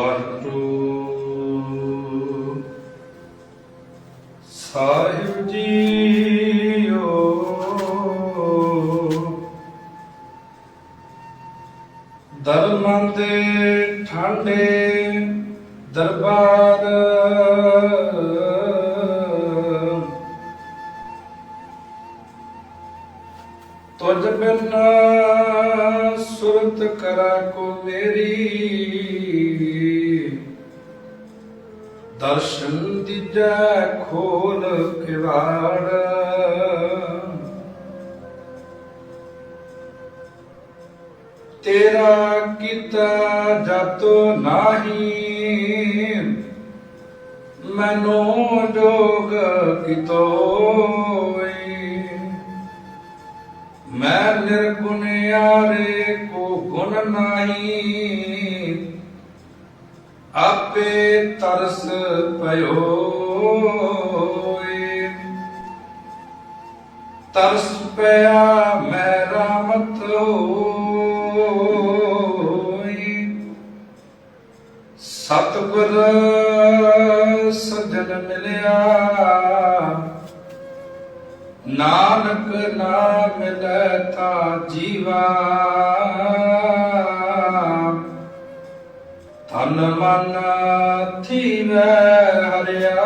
ਵਾਹਿਗੁਰੂ ਸਾਹਿਬ ਜੀਓ। ਦਰਮਨ ਦੇ ਠਾਂਡੇ ਦਰਬਾਰ। ਤੁਝ ਬਿਨ ਸੁਰਤ ਕਰਾ ਕੋ ਮੇਰੀ। ਦਰਸ਼ਨ ਦਿਜੈ ਖੋਲ ਕਿਵਾੜ ਤੇਰਾ ਕੀਤਾ ਜਤੋ ਨਾਹੀ, ਮਨੋ ਜੋਗ ਕਿਤੋਈ ਮੈਂ ਨਿਰਗੁਣਿਆਰੇ ਕੋ ਗੁਣ ਨਾਹੀ ਆਪੇ ਤਰਸ ਪਇਓ ਤਰਸ ਪਿਆ ਮੈਂ ਰਾਮਤ ਹੋਈ। ਸਤਿਗੁਰ ਸਜਣ ਮਿਲਿਆ। ਨਾਨਕ ਨਾਮ ਮਿਲੈ ਜੀਵਾ। ਤਨ ਮਨ ਥੀਵੈ ਹਰਿਆ।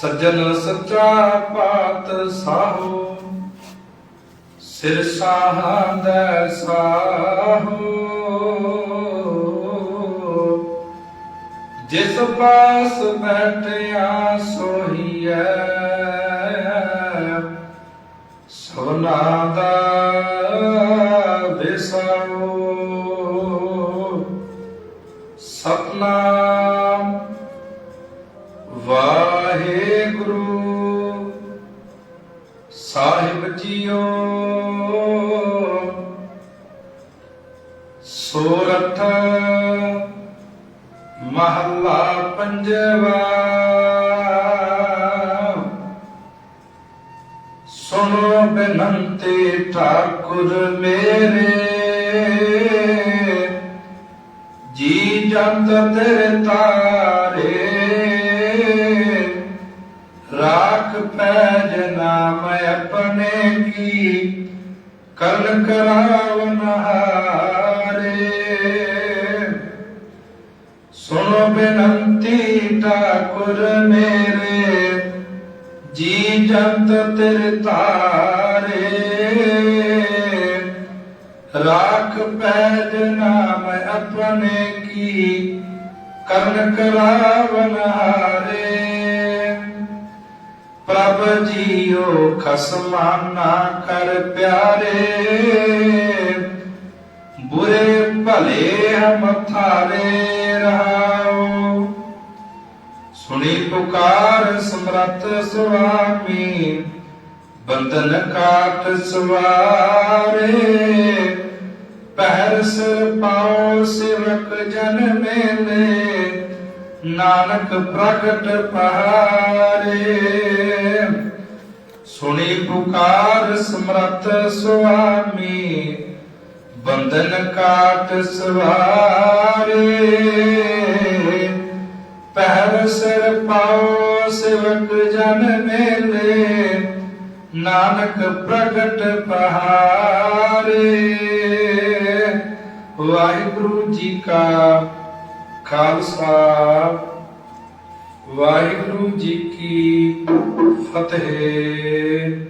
ਸੱਜਣ ਸੱਚਾ ਪਾਤ ਸਾਹੋ, ਸਿਰ ਸਾਹੰਦੈ ਸਾਹੋ। ਜਿਸ ਪਾਸ ਬੈਠਿਆ ਸੋਹੀਐ। ਸੋਨਾ ਦਾ ਵਿਸਾਓ ਸਤਨਾਮ ਵਾਹਿਗੁਰੂ ਸਾਹਿਬ ਜੀਓ ਸੋਰਥ ਮਹੱਲਾ ਪੰਜਵਾ ਠਾਕੁਰ ਮੇਰੇ। ਜੀ ਜੰਤ ਤੇਰੇ ਤਾਰੇ। ਰਾਖ ਪੈਜ ਨਾਮ ਆਪਣੇ ਕੀ। ਕਰਨ ਕਰਾਵਨ ਹਾਰੇ। ਸੁਣੋ ਬੇਨੰਤੀ ਠਾਕੁਰ ਮੇਰੇ। ਜੀ ਜੰਤ ਤੇਰੇ ਤਾਰੇ। ਪੈਜ ਨਾਮ ਆਪਣੇ ਕੀ? ਕਰਨ ਕਰਾਵਨ ਹਾਰੇ। ਪ੍ਰਭ ਜੀਓ ਖਸਮਾਨਾ ਕਰ ਪਿਆਰੇ। ਬੁਰੇ ਭਲੇ ਹਮ ਥਾਰੇ ਰਹਾਓ ਸੁਣੀ ਪੁਕਾਰ ਸਮਰੱਥ ਸੁਆਮੀ, ਬੰਧਨ ਕਾਟ ਸਵਾਰੇ। ਪਹਿਰ ਸਿਰ ਪਾਉ ਸਿਵਕ ਜਨ ਮੇਲੇ ਨਾਨਕ ਪ੍ਰਗਟ ਪਹਾਰੇ। ਸੁਣੀ ਪੁਕਾਰ ਸਮਰੱਥ ਸੁਆਮੀ, ਬੰਧਨ ਕਾਟ ਸਵਾਰੇ। ਪਹਿਰ ਸਿਰ ਪਾਉ ਸਿਵਕ ਜਨ ਮੇਲੇ ਨਾਨਕ ਪ੍ਰਗਟ ਪਹਾਰੇ। ਵਾਹਿਗੁਰੂ ਜੀ ਕਾ ਖਾਲਸਾ। ਵਾਹਿਗੁਰੂ ਜੀ ਕੀ ਫਤਿਹ।